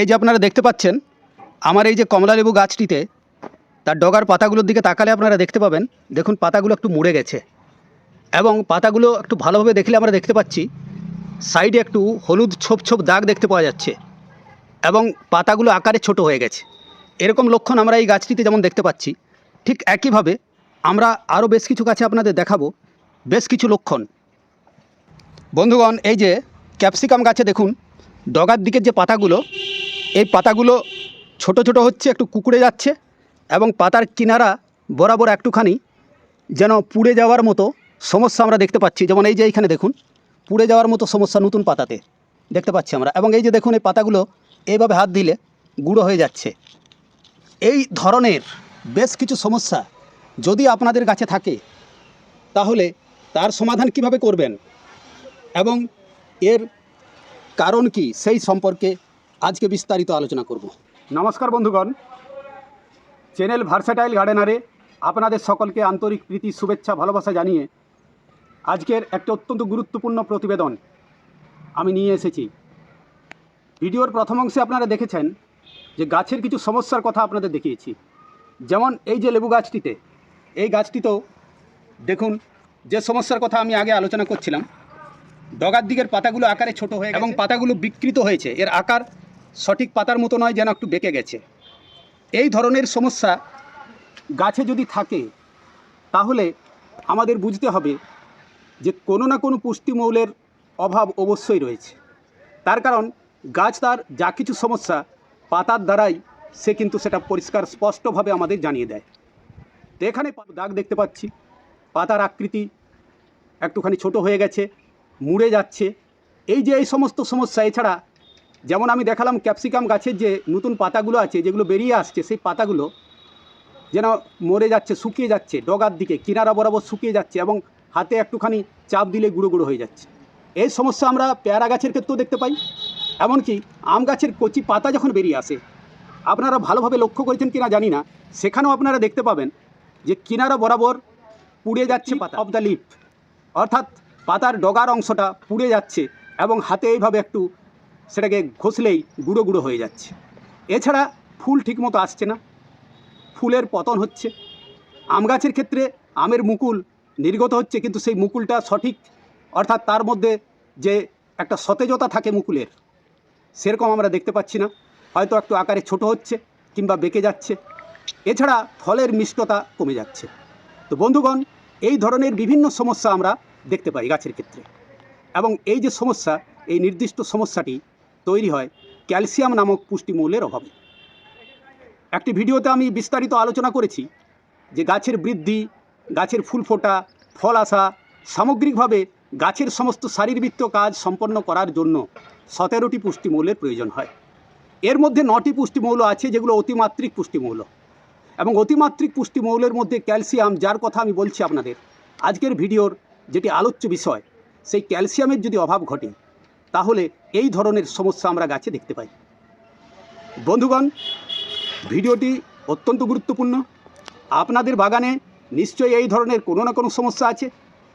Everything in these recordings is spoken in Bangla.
এই যে আপনারা দেখতে পাচ্ছেন, আমার এই যে কমলালেবু গাছটিতে তার ডগার পাতাগুলোর দিকে তাকালে আপনারা দেখতে পাবেন, দেখুন পাতাগুলো একটু মুড়ে গেছে এবং পাতাগুলো একটু ভালোভাবে দেখলে আমরা দেখতে পাচ্ছি, সাইডে একটু হলুদ ছোপ ছোপ দাগ দেখতে পাওয়া যাচ্ছে এবং পাতাগুলো আকারে ছোট হয়ে গেছে। এরকম লক্ষণ আমরা এই গাছটিতে যেমন দেখতে পাচ্ছি, ঠিক একইভাবে আমরা আরও বেশ কিছু গাছে আপনাদের দেখাবো, বেশ কিছু লক্ষণ। বন্ধুগণ, এই যে ক্যাপসিকাম গাছে দেখুন, ডগার দিকের যে পাতাগুলো এই পাতাগুলো ছোট ছোট হচ্ছে, একটু কুকুড়ে যাচ্ছে এবং পাতার কিনারা বরাবর একটুখানি যেন পুড়ে যাওয়ার মতো সমস্যা আমরা দেখতে পাচ্ছি। যেমন এই যে এইখানে দেখুন, পুড়ে যাওয়ার মতো সমস্যা নতুন পাতাতে দেখতে পাচ্ছি আমরা। এবং এই যে দেখুন, এই পাতাগুলো এইভাবে হাত দিলে গুঁড়ো হয়ে যাচ্ছে। এই ধরনের বেশ কিছু সমস্যা যদি আপনাদের কাছে থাকে, তাহলে তার সমাধান কীভাবে করবেন এবং এর কারণ কি, সেই সম্পর্কে আজকে বিস্তারিত আলোচনা করব। নমস্কার বন্ধুগণ। চ্যানেল ভার্সাটাইল গার্ডেনারে আপনাদের সকলকে আন্তরিক প্রীতি শুভেচ্ছা ভালোবাসা জানিয়ে আজকের একটা অত্যন্ত গুরুত্বপূর্ণ প্রতিবেদন আমি নিয়ে এসেছি। ভিডিওর প্রথম অংশে আপনারা দেখেছেন যে গাছের কিছু সমস্যার কথা আপনাদের দেখিয়েছি। যেমন এই যে লেবু গাছটিতে এই গাছটিতেও দেখুন যে সমস্যার কথা আমি আগে আলোচনা করছিলাম ডগার দিকের পাতাগুলো আকারে ছোট হয়ে এবং পাতাগুলো বিকৃত হয়েছে। এর আকার সঠিক পাতার মতো নয় যেন একটু বেঁকে গেছে। এই ধরনের সমস্যা গাছে যদি থাকে, তাহলে আমাদের বুঝতে হবে যে কোনো না কোনো পুষ্টিমৌলের অভাব অবশ্যই রয়েছে। তার কারণ, গাছ তার যা কিছু সমস্যা পাতার দ্বারাই সে কিন্তু সেটা পরিষ্কার, স্পষ্টভাবে আমাদের জানিয়ে দেয়। তো এখানে দাগ দেখতে পাচ্ছি। পাতার আকৃতি একটুখানি ছোট হয়ে গেছে, মুড়ে যাচ্ছে। এই যে এই সমস্ত সমস্যা, এছাড়া যেমন আমি দেখালাম ক্যাপসিকাম গাছের যে নতুন পাতাগুলো আছে যেগুলো বেরিয়ে আসছে সেই পাতাগুলো যেন মরে যাচ্ছে শুকিয়ে যাচ্ছে ডগার দিকে কিনারা বরাবর শুকিয়ে যাচ্ছে এবং হাতে একটুখানি চাপ দিলে গুঁড়ো গুঁড়ো হয়ে যাচ্ছে। এই সমস্যা আমরা পেয়ারা গাছের ক্ষেত্রেও দেখতে পাই। এমনকি আম গাছের কচি পাতা যখন বেরিয়ে আসে আপনারা ভালোভাবে লক্ষ্য করেছেন কিনা জানি না সেখানেও আপনারা দেখতে পাবেন যে কিনারা বরাবর পুড়ে যাচ্ছে পাতা। অফ দ্য লিফ অর্থাৎ পাতার ডগার অংশটা পুড়ে যাচ্ছে এবং হাতে এইভাবে একটু সেটাকে ঘষলেই গুঁড়ো গুঁড়ো হয়ে যাচ্ছে। এছাড়া ফুল ঠিকমতো আসছে না। ফুলের পতন হচ্ছে। আম গাছের ক্ষেত্রে আমের মুকুল নির্গত হচ্ছে, কিন্তু সেই মুকুলটা সঠিক, অর্থাৎ তার মধ্যে যে একটা সতেজতা থাকে মুকুলের, সেরকম আমরা দেখতে পাচ্ছি না। হয়তো একটু আকারে ছোট হচ্ছে কিংবা বেঁকে যাচ্ছে। এছাড়া ফলের মিষ্টতা কমে যাচ্ছে। তো বন্ধুগণ, এই ধরনের বিভিন্ন সমস্যা আমরা দেখতে পাই গাছের ক্ষেত্রে। এবং এই যে সমস্যা, এই নির্দিষ্ট সমস্যাটি তৈরি হয় ক্যালসিয়াম নামক পুষ্টিমূলের অভাবে। একটি ভিডিওতে আমি বিস্তারিত আলোচনা করেছি যে গাছের বৃদ্ধি, গাছের ফুল ফোটা, ফল আসা, সামগ্রিকভাবে গাছের সমস্ত শারীরবৃত্ত কাজ সম্পন্ন করার জন্য সতেরোটি পুষ্টিমৌলের প্রয়োজন হয়। এর মধ্যে নটি পুষ্টিমৌল আছে যেগুলো অতিমাত্রিক পুষ্টিমৌল। এবং অতিমাত্রিক পুষ্টিমৌলের মধ্যে ক্যালসিয়াম, যার কথা আমি বলছি আপনাদের, আজকের ভিডিওর যেটি আলোচ্য বিষয়, সেই ক্যালসিয়ামের যদি অভাব ঘটে তাহলে এই ধরনের সমস্যা আমরা গাছে দেখতে পাই। বন্ধুগণ, ভিডিওটি অত্যন্ত গুরুত্বপূর্ণ। আপনাদের বাগানে নিশ্চয়ই এই ধরনের কোনো না কোনো সমস্যা আছে।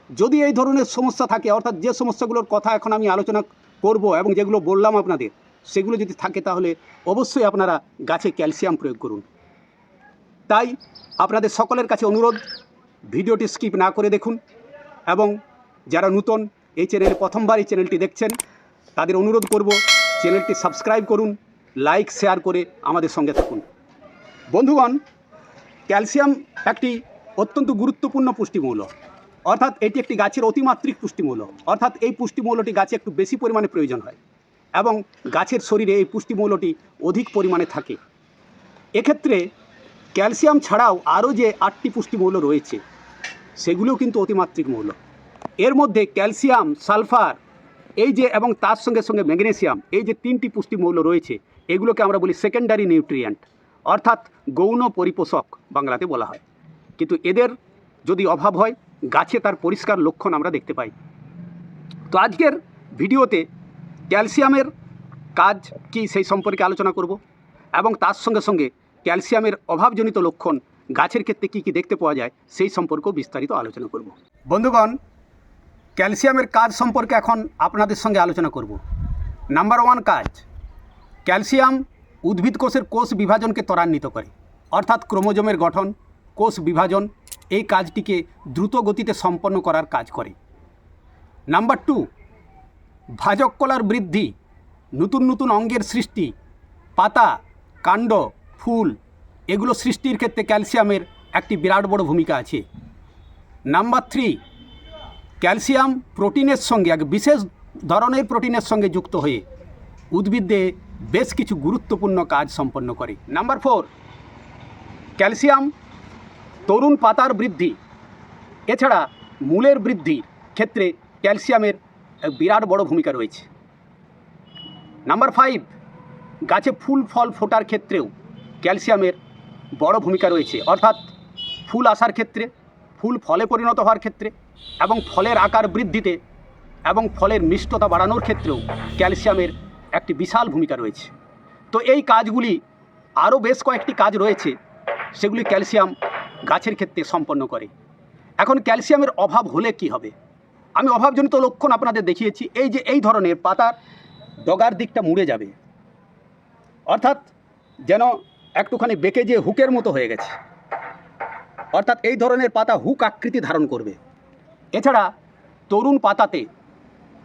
যদি এই ধরনের সমস্যা থাকে, অর্থাৎ যে সমস্যাগুলোর কথা এখন আমি আলোচনা করব এবং যেগুলো বললাম আপনাদের, সেগুলো যদি থাকে তাহলে অবশ্যই আপনারা গাছে ক্যালসিয়াম প্রয়োগ করুন। তাই আপনাদের সকলের কাছে অনুরোধ, ভিডিওটি স্কিপ না করে দেখুন এবং যারা নূতন এই চ্যানেলে, প্রথমবার এই চ্যানেলটি দেখছেন তাদের অনুরোধ করব, চ্যানেলটি সাবস্ক্রাইব করুন, লাইক, শেয়ার করে আমাদের সঙ্গে থাকুন। বন্ধুগণ, ক্যালসিয়াম একটি অত্যন্ত গুরুত্বপূর্ণ পুষ্টিমৌল। অর্থাৎ এটি একটি গাছের অতিমাত্রিক পুষ্টিমৌল। অর্থাৎ এই পুষ্টিমৌলটি গাছে একটু বেশি পরিমাণে প্রয়োজন হয় এবং গাছের শরীরে এই পুষ্টিমৌলটি অধিক পরিমাণে থাকে। এক্ষেত্রে ক্যালসিয়াম ছাড়াও আরও যে আটটি পুষ্টিমৌল রয়েছে, সেগুলোও কিন্তু অতিমাত্রিক মৌল। এর মধ্যে ক্যালসিয়াম, সালফার এই যে এবং তার সঙ্গে সঙ্গে ম্যাগনেসিয়াম, এই যে তিনটি পুষ্টিমৌল রয়েছে, এগুলোকে আমরা বলি সেকেন্ডারি নিউট্রিয়েন্ট অর্থাৎ গৌণ পরিপোষক বাংলাতে বলা হয়। কিন্তু এদের যদি অভাব হয়, গাছে তার পরিষ্কার লক্ষণ আমরা দেখতে পাই। তো আজকের ভিডিওতে ক্যালসিয়ামের কাজ কি সেই সম্পর্কে আলোচনা করব এবং তার সঙ্গে সঙ্গে ক্যালসিয়ামের অভাবজনিত লক্ষণ গাছের ক্ষেত্রে কী কী দেখতে পাওয়া যায় সেই সম্পর্কেও বিস্তারিত আলোচনা করব। বন্ধুগণ ক্যালসিয়ামের কাজ সম্পর্কে এখন আপনাদের সঙ্গে আলোচনা করব। নাম্বার ওয়ান কাজ, ক্যালসিয়াম উদ্ভিদ কোষের কোষ বিভাজনকে ত্বরান্বিত করে। অর্থাৎ ক্রোমোজোমের গঠন, কোষ বিভাজন, এই কাজটিকে দ্রুত গতিতে সম্পন্ন করার কাজ করে। নাম্বার টু ভাজক কলার বৃদ্ধি, নতুন নতুন অঙ্গের সৃষ্টি, পাতা, কাণ্ড, ফুল, এগুলো সৃষ্টির ক্ষেত্রে ক্যালসিয়ামের একটি বিরাট বড় ভূমিকা আছে। নাম্বার থ্রি ক্যালসিয়াম প্রোটিনের সঙ্গে, এক বিশেষ ধরনের প্রোটিনের সঙ্গে যুক্ত হয়ে উদ্ভিদে বেশ কিছু গুরুত্বপূর্ণ কাজ সম্পন্ন করে। নাম্বার ফোর, ক্যালসিয়াম তরুণ পাতার বৃদ্ধি। এছাড়া মূলের বৃদ্ধির ক্ষেত্রে ক্যালসিয়ামের বিরাট বড় ভূমিকা রয়েছে। নাম্বার ফাইভ, গাছে ফুল, ফল ফোটার ক্ষেত্রেও ক্যালসিয়ামের বড় ভূমিকা রয়েছে। অর্থাৎ ফুল আসার ক্ষেত্রে, ফুল ফলে পরিণত হওয়ার ক্ষেত্রে এবং ফলের আকার বৃদ্ধিতে এবং ফলের মিষ্টতা বাড়ানোর ক্ষেত্রেও ক্যালসিয়ামের একটি বিশাল ভূমিকা রয়েছে। তো এই কাজগুলি আরও বেশ কয়েকটি কাজ রয়েছে, সেগুলি ক্যালসিয়াম গাছের ক্ষেত্রে সম্পন্ন করে। এখন ক্যালসিয়ামের অভাব হলে কি হবে? আমি অভাবজনিত লক্ষণ আপনাদের দেখিয়েছি, এই যে এই ধরনের পাতার ডগার দিকটা মুড়ে যাবে। অর্থাৎ যেন একটুখানি বেঁকে যে হুকের মতো হয়ে গেছে। অর্থাৎ এই ধরনের পাতা হুক আকৃতি ধারণ করবে। এছাড়া তরুণ পাতাতে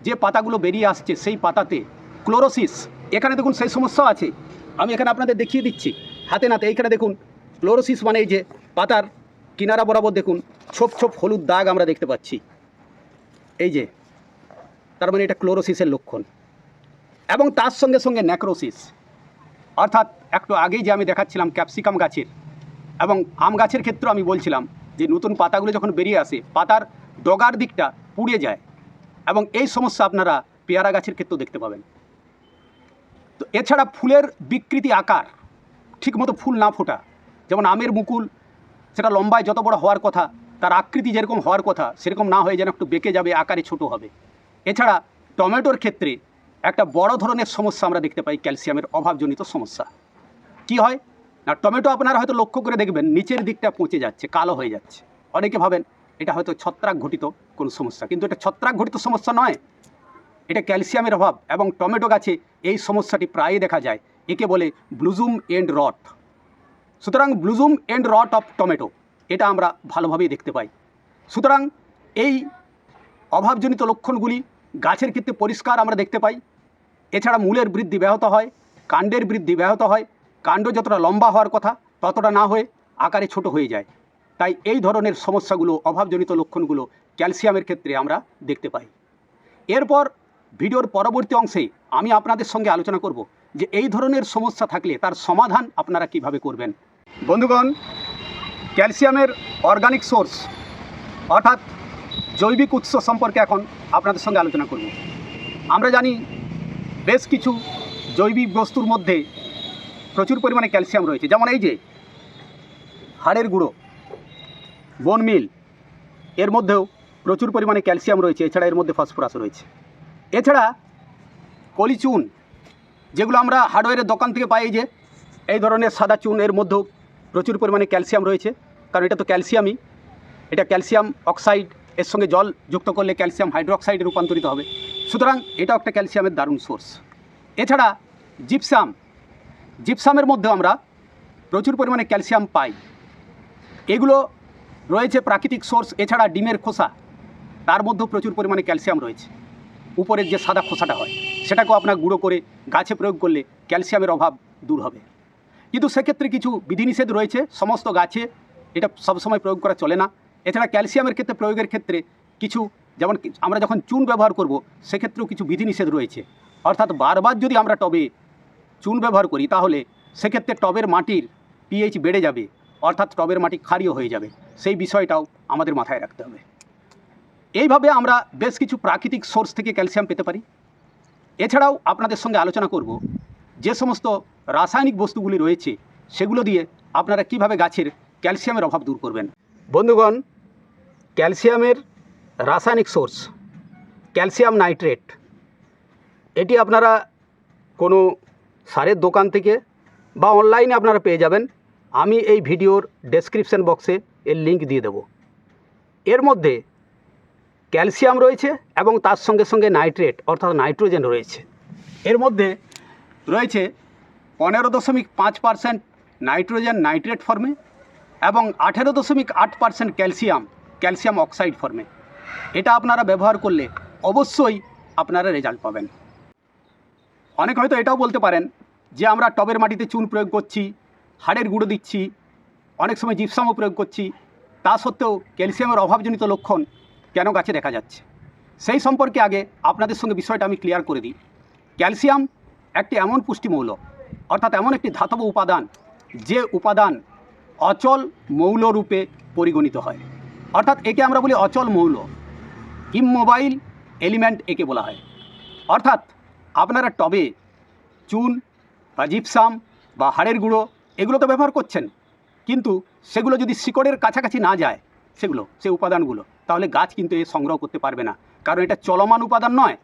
যে পাতাগুলো বেরিয়ে আসছে, সেই পাতাতে ক্লোরোসিস, এখানে দেখুন সেই সমস্যা আছে। আমি এখানে আপনাদের দেখিয়ে দিচ্ছি। হাতে নাতে এইখানে দেখুন, ক্লোরোসিস মানে এই যে পাতার কিনারা বরাবর দেখুন, ছোপ ছোপ হলুদ দাগ আমরা দেখতে পাচ্ছি। এই যে, তার মানে এটা ক্লোরোসিসের লক্ষণ। এবং তার সঙ্গে সঙ্গে ন্যাক্রোসিস। অর্থাৎ একটু আগেই যে আমি দেখাচ্ছিলাম ক্যাপসিকাম গাছের, এবং আম গাছের ক্ষেত্রেও আমি বলছিলাম যে নতুন পাতাগুলো যখন বেরিয়ে আসে, পাতার ডগার দিকটা পুড়ে যায়। এবং এই সমস্যা আপনারা পেয়ারা গাছের ক্ষেত্রেও দেখতে পাবেন। তো এছাড়া ফুলের বিকৃতি আকার ঠিকমতো ফুল না ফোটা। যেমন আমের মুকুল, সেটা লম্বায় যত বড় হওয়ার কথা, তার আকৃতি যেরকম হওয়ার কথা, সেরকম না হয়ে যেন একটু বেঁকে যাবে, আকারে ছোট হবে। এছাড়া টমেটোর ক্ষেত্রে একটা বড় ধরনের সমস্যা আমরা দেখতে পাই, ক্যালসিয়ামের অভাবজনিত সমস্যা। কি হয়? না, টমেটো আপনারা হয়তো লক্ষ্য করে দেখবেন, নিচের দিকটা পচে যাচ্ছে, কালো হয়ে যাচ্ছে। অনেকে ভাবেন এটা হয়তো ছত্রাক ঘটিত কোনো সমস্যা। কিন্তু এটা ছত্রাক ঘটিত সমস্যা নয়। এটা ক্যালসিয়ামের অভাব এবং টমেটো গাছে এই সমস্যাটি প্রায়ই দেখা যায়। একে বলে ব্লুজুম এন্ড রট। সুতরাং blossom end rot of tomato, এটা আমরা ভালোভাবেই দেখতে পাই। সুতরাং এই অভাবজনিত লক্ষণগুলি গাছের ক্ষেত্রে পরিষ্কার আমরা দেখতে পাই। এছাড়া মূলের বৃদ্ধি ব্যাহত হয়, কাণ্ডের বৃদ্ধি ব্যাহত হয়। কাণ্ড যতটা লম্বা হওয়ার কথা, ততটা না হয়ে আকারে ছোট হয়ে যায়। তাই এই ধরনের সমস্যাগুলো, অভাবজনিত লক্ষণগুলো ক্যালসিয়ামের ক্ষেত্রে আমরা দেখতে পাই। এরপর ভিডিওর পরবর্তী অংশে আমি আপনাদের সঙ্গে আলোচনা করব যে এই ধরনের সমস্যা থাকলে তার সমাধান আপনারা কীভাবে করবেন। বন্ধুগণ, ক্যালসিয়ামের অর্গানিক সোর্স অর্থাৎ জৈবিক উৎস সম্পর্কে এখন আপনাদের সঙ্গে আলোচনা করব। আমরা জানি বেশ কিছু জৈবিক বস্তুর মধ্যে প্রচুর পরিমাণে ক্যালসিয়াম রয়েছে। যেমন এই যে হাড়ের গুঁড়ো বোন মিল, এর মধ্যেও প্রচুর পরিমাণে ক্যালসিয়াম রয়েছে, এছাড়া এর মধ্যে ফসফরাস রয়েছে। এছাড়া কলিচুন, যেগুলো আমরা হার্ডওয়্যারের দোকান থেকে পাই যে, এই ধরনের সাদা চুন, এর মধ্যেও প্রচুর পরিমাণে ক্যালসিয়াম রয়েছে, কারণ এটা তো ক্যালসিয়ামই। এটা ক্যালসিয়াম অক্সাইড, এর সঙ্গে জল যুক্ত করলে ক্যালসিয়াম হাইড্রোক্সাইডে রূপান্তরিত হবে। সুতরাং এটাও একটা ক্যালসিয়ামের দারুণ সোর্স। এছাড়া জিপসাম, জিপসামের মধ্যেও আমরা প্রচুর পরিমাণে ক্যালসিয়াম পাই। এগুলো রয়েছে প্রাকৃতিক সোর্স, এছাড়া ডিমের খোসা। তার মধ্যেও প্রচুর পরিমাণে ক্যালসিয়াম রয়েছে। উপরের যে সাদা খোসাটা হয়, সেটাকেও আপনার গুঁড়ো করে গাছে প্রয়োগ করলে ক্যালসিয়ামের অভাব দূর হবে। কিন্তু সেক্ষেত্রে কিছু বিধিনিষেধ রয়েছে, সমস্ত গাছে এটা সবসময় প্রয়োগ করা চলে না। এছাড়া ক্যালসিয়ামের ক্ষেত্রে, প্রয়োগের ক্ষেত্রে কিছু যেমন আমরা যখন চুন ব্যবহার করব, সেক্ষেত্রেও কিছু বিধিনিষেধ রয়েছে। অর্থাৎ বারবার যদি আমরা টবে চুন ব্যবহার করি, তাহলে সেক্ষেত্রে টবের মাটির পিএইচ বেড়ে যাবে। অর্থাৎ টবের মাটি ক্ষারীয় হয়ে যাবে। সেই বিষয়টাও আমাদের মাথায় রাখতে হবে। এইভাবে আমরা বেশ কিছু প্রাকৃতিক সোর্স থেকে ক্যালসিয়াম পেতে পারি। এছাড়াও আপনাদের সঙ্গে আলোচনা করব যে সমস্ত রাসায়নিক বস্তুগুলি রয়েছে, সেগুলো দিয়ে আপনারা কীভাবে গাছের ক্যালসিয়ামের অভাব দূর করবেন। বন্ধুগণ ক্যালসিয়ামের রাসায়নিক সোর্স ক্যালসিয়াম নাইট্রেট এটি আপনারা কোনো সারের দোকান থেকে বা অনলাইনে আপনারা পেয়ে যাবেন। আমি এই ভিডিওর ডেসক্রিপশন বক্সে এর লিঙ্ক দিয়ে দেব। এর মধ্যে ক্যালসিয়াম রয়েছে এবং তার সঙ্গে সঙ্গে নাইট্রেট অর্থাৎ নাইট্রোজেন রয়েছে। এর মধ্যে রয়েছে পনেরো দশমিক পাঁচ পার্সেন্ট নাইট্রোজেন নাইট্রেট ফর্মে এবং আঠেরো দশমিক আট পার্সেন্ট ক্যালসিয়াম ক্যালসিয়াম অক্সাইড ফর্মে এটা আপনারা ব্যবহার করলে অবশ্যই আপনারা রেজাল্ট পাবেন। অনেক হয়তো এটাও বলতে পারেন যে আমরা টবের মাটিতে চুন প্রয়োগ করছি হাড়ের গুঁড়ো দিচ্ছি, অনেক সময় জিপসামও প্রয়োগ করছি, তা সত্ত্বেও ক্যালসিয়ামের অভাবজনিত লক্ষণ কেন গাছে দেখা যাচ্ছে? সেই সম্পর্কে আগে আপনাদের সঙ্গে বিষয়টা আমি ক্লিয়ার করে দিই। ক্যালসিয়াম একটি এমন পুষ্টিমৌল, অর্থাৎ এমন একটি ধাতব উপাদান যে উপাদান অচল মৌল রূপে পরিগণিত হয়। অর্থাৎ একে আমরা বলি অচল মৌল ইমোবাইল এলিমেন্ট একে বলা হয়। অর্থাৎ আপনারা টবে চুন বা জিপসাম বা হাড়ের গুঁড়ো এগুলো তো ব্যবহার করছেন। কিন্তু সেগুলো যদি শিকড়ের কাছাকাছি না যায়, সেগুলো, সে উপাদানগুলো, তাহলে গাছ কিন্তু এ সংগ্রহ করতে পারবে না। কারণ এটা চলমান উপাদান নয়।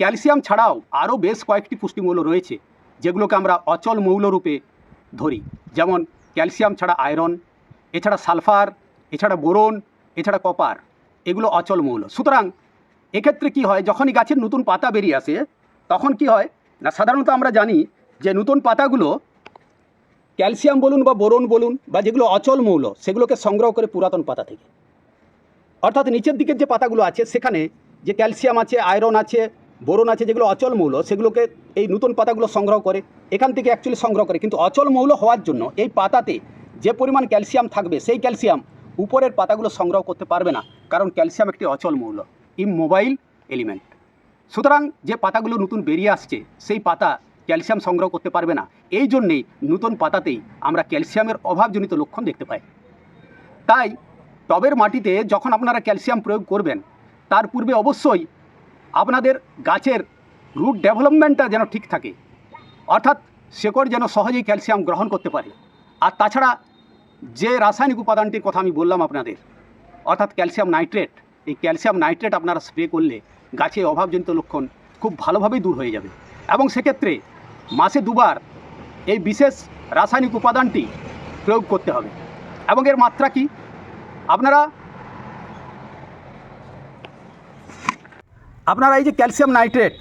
ক্যালসিয়াম ছাড়াও আরও বেশ কয়েকটি পুষ্টিমৌল রয়েছে, যেগুলোকে আমরা অচল মৌলরূপে ধরি। যেমন ক্যালসিয়াম ছাড়া আয়রন, এছাড়া সালফার, এছাড়া বোরন, এছাড়া কপার, এগুলো অচল মৌল। সুতরাং এক্ষেত্রে কি হয়, যখনই গাছের নতুন পাতা বেরিয়ে আসে, তখন কি হয়, না, সাধারণত আমরা জানি যে নতুন পাতাগুলো ক্যালসিয়াম বলুন বা বোরন বলুন বা যেগুলো অচল মৌল, সেগুলোকে সংগ্রহ করে পুরাতন পাতা থেকে। অর্থাৎ নিচের দিকের যে পাতাগুলো আছে, সেখানে যে ক্যালসিয়াম আছে, আয়রন আছে, বোরন আছে, যেগুলো অচল মৌল, সেগুলোকে এই নতুন পাতাগুলো সংগ্রহ করে, এখান থেকে অ্যাকচুয়ালি সংগ্রহ করে। কিন্তু অচল মৌল হওয়ার জন্য এই পাতাতে যে পরিমাণ ক্যালসিয়াম থাকবে, সেই ক্যালসিয়াম উপরের পাতাগুলো সংগ্রহ করতে পারবে না, কারণ ক্যালসিয়াম একটি অচল মৌল ইমোবাইল এলিমেন্ট। সুতরাং যে পাতাগুলো নতুন বেরিয়ে আসছে, সেই পাতা ক্যালসিয়াম সংগ্রহ করতে পারবে না। এই জন্যেই নতুন পাতাতেই আমরা ক্যালসিয়ামের অভাবজনিত লক্ষণ দেখতে পাই। তাই টবের মাটিতে যখন আপনারা ক্যালসিয়াম প্রয়োগ করবেন, তার পূর্বে অবশ্যই আপনাদের গাছের রুট ডেভেলপমেন্টটা যেন ঠিক থাকে। অর্থাৎ শেকড় যেন সহজেই ক্যালসিয়াম গ্রহণ করতে পারে। আর তাছাড়া যে রাসায়নিক উপাদানটির কথা আমি বললাম আপনাদের, অর্থাৎ ক্যালসিয়াম নাইট্রেট, এই ক্যালসিয়াম নাইট্রেট আপনারা স্প্রে করলে গাছে অভাবজনিত লক্ষণ খুব ভালোভাবেই দূর হয়ে যাবে। এবং সেক্ষেত্রে মাসে দুবার এই বিশেষ রাসায়নিক উপাদানটি প্রয়োগ করতে হবে। এবং এর মাত্রা কি? আপনারা আপনারা এই যে ক্যালসিয়াম নাইট্রেট,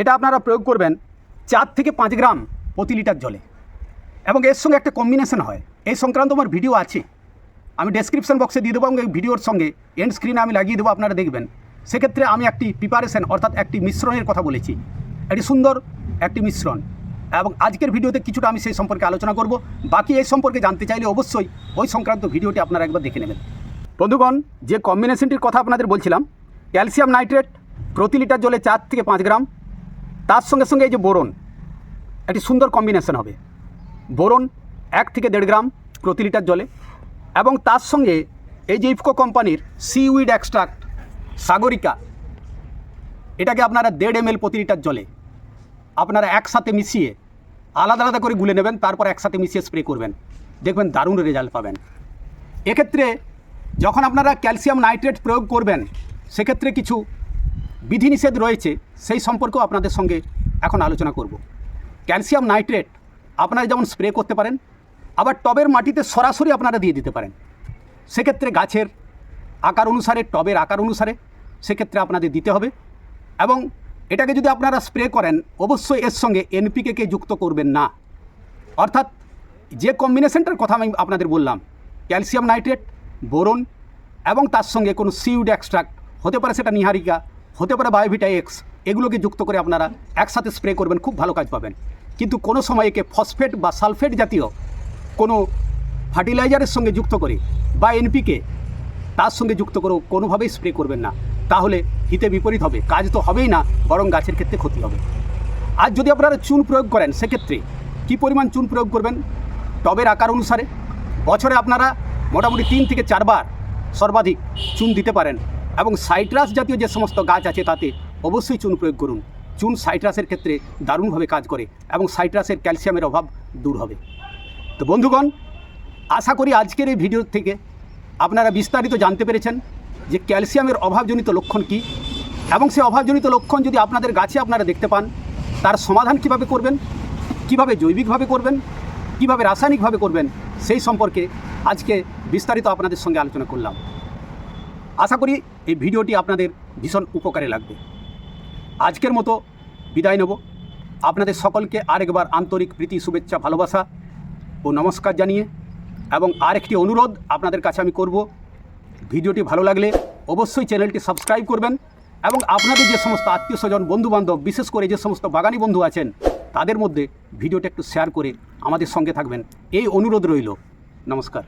এটা আপনারা প্রয়োগ করবেন চার থেকে পাঁচ গ্রাম প্রতি লিটার জলে। এবং এর সঙ্গে একটা কম্বিনেশন হয়। এই সংক্রান্ত আমার ভিডিও আছে। আমি ডেসক্রিপশন বক্সে দিয়ে দেবো এবং এই ভিডিওর সঙ্গে এন্ড স্ক্রিনে আমি লাগিয়ে দেবো, আপনারা দেখবেন। সেক্ষেত্রে আমি একটি প্রিপারেশন অর্থাৎ একটি মিশ্রণের কথা বলেছি। একটি সুন্দর, একটি মিশ্রণ। এবং আজকের ভিডিওতে কিছুটা আমি সেই সম্পর্কে আলোচনা করব। বাকি এই সম্পর্কে জানতে চাইলে অবশ্যই ওই সংক্রান্ত ভিডিওটি আপনারা একবার দেখে নেবেন। বন্ধুগণ, যে কম্বিনেশনটির কথা আপনাদের বলছিলাম, ক্যালসিয়াম নাইট্রেট প্রতি লিটার জলে চার থেকে পাঁচ গ্রাম। তার সঙ্গে সঙ্গে এই যে বোরন, একটি সুন্দর কম্বিনেশন হবে। বোরন এক থেকে দেড় গ্রাম প্রতি লিটার জলে। এবং তার সঙ্গে এই যে ইফকো কোম্পানির সিউইড এক্সট্রাক্ট সাগরিকা, এটাকে আপনারা দেড় এম প্রতি লিটার জলে আপনারা একসাথে মিশিয়ে আলাদা আলাদা করে গুলে নেবেন, তারপর একসাথে মিশিয়ে স্প্রে করবেন। দেখবেন দারুণ রেজাল্ট পাবেন। এক্ষেত্রে যখন আপনারা ক্যালসিয়াম নাইট্রেট প্রয়োগ করবেন, সেক্ষেত্রে কিছু বিধিনিষেধ রয়েছে, সেই সম্পর্কেও আপনাদের সঙ্গে এখন আলোচনা করব। ক্যালসিয়াম নাইট্রেট আপনারা যেমন স্প্রে করতে পারেন, আবার টবের মাটিতে সরাসরি আপনারা দিয়ে দিতে পারেন। সেক্ষেত্রে গাছের আকার অনুসারে, টবের আকার অনুসারে সেক্ষেত্রে আপনাদের দিতে হবে এবং এটাকে যদি আপনারা স্প্রে করেন, অবশ্যই এর সঙ্গে এনপিকেকে যুক্ত করবেন না। অর্থাৎ যে কম্বিনেশনটার কথা আমি আপনাদের বললাম ক্যালসিয়াম নাইট্রেট বোরন এবং তার সঙ্গে কোনো সিউড এক্সট্রাক্ট হতে পারে সেটা নিহারিকা, হতে পারে বায়োভিটা এক্স এগুলোকে যুক্ত করে আপনারা একসাথে স্প্রে করবেন, খুব ভালো কাজ পাবেন। কিন্তু কোনো সময় একে ফসফেট বা সালফেট জাতীয় কোনো ফার্টিলাইজারের সঙ্গে যুক্ত করে বা এনপিকে তার সঙ্গে যুক্ত করেও কোনোভাবেই স্প্রে করবেন না। তাহলে হিতে বিপরীত হবে। কাজ তো হবেই না, বরং গাছের ক্ষেত্রে ক্ষতি হবে। আর যদি আপনারা চুন প্রয়োগ করেন, সেক্ষেত্রে কী পরিমাণ চুন প্রয়োগ করবেন? টবের আকার অনুসারে বছরে আপনারা মোটামুটি তিন থেকে চারবার সর্বাধিক চুন দিতে পারেন এবং সাইট্রাস জাতীয় যে সমস্ত গাছ আছে তাতে অবশ্যই চুন প্রয়োগ করুন। চুন সাইট্রাসের ক্ষেত্রে দারুণভাবে কাজ করে এবং সাইট্রাসের ক্যালসিয়ামের অভাব দূর হবে। তো বন্ধুগণ, আশা করি আজকের এই ভিডিও থেকে আপনারা বিস্তারিত জানতে পেরেছেন। যে ক্যালসিয়ামের অভাবজনিত লক্ষণ কী? এবং সেই অভাবজনিত লক্ষণ যদি আপনাদের গাছে আপনারা দেখতে পান, তার সমাধান কীভাবে করবেন? কীভাবে জৈবিকভাবে করবেন? কীভাবে রাসায়নিকভাবে করবেন? সেই সম্পর্কে আজকে বিস্তারিত আপনাদের সঙ্গে আলোচনা করলাম। আশা করি এই ভিডিওটি আপনাদের ভীষণ উপকারে লাগবে। আজকের মতো বিদায় নেব। আপনাদের সকলকে আরেকবার আন্তরিক প্রীতি, শুভেচ্ছা, ভালোবাসা ও নমস্কার জানিয়ে এবং আরেকটি অনুরোধ আপনাদের কাছে আমি করব। ভিডিওটি ভালো লাগলে অবশ্যই চ্যানেলটি সাবস্ক্রাইব করবেন এবং আপনাদের যে সমস্ত আত্মীয় স্বজন, বন্ধুবান্ধব, বিশেষ করে যে সমস্ত বাগানি বন্ধু আছেন, তাদের মধ্যে ভিডিওটা একটু শেয়ার করে আমাদের সঙ্গে থাকবেন। এই অনুরোধ রইল। নমস্কার।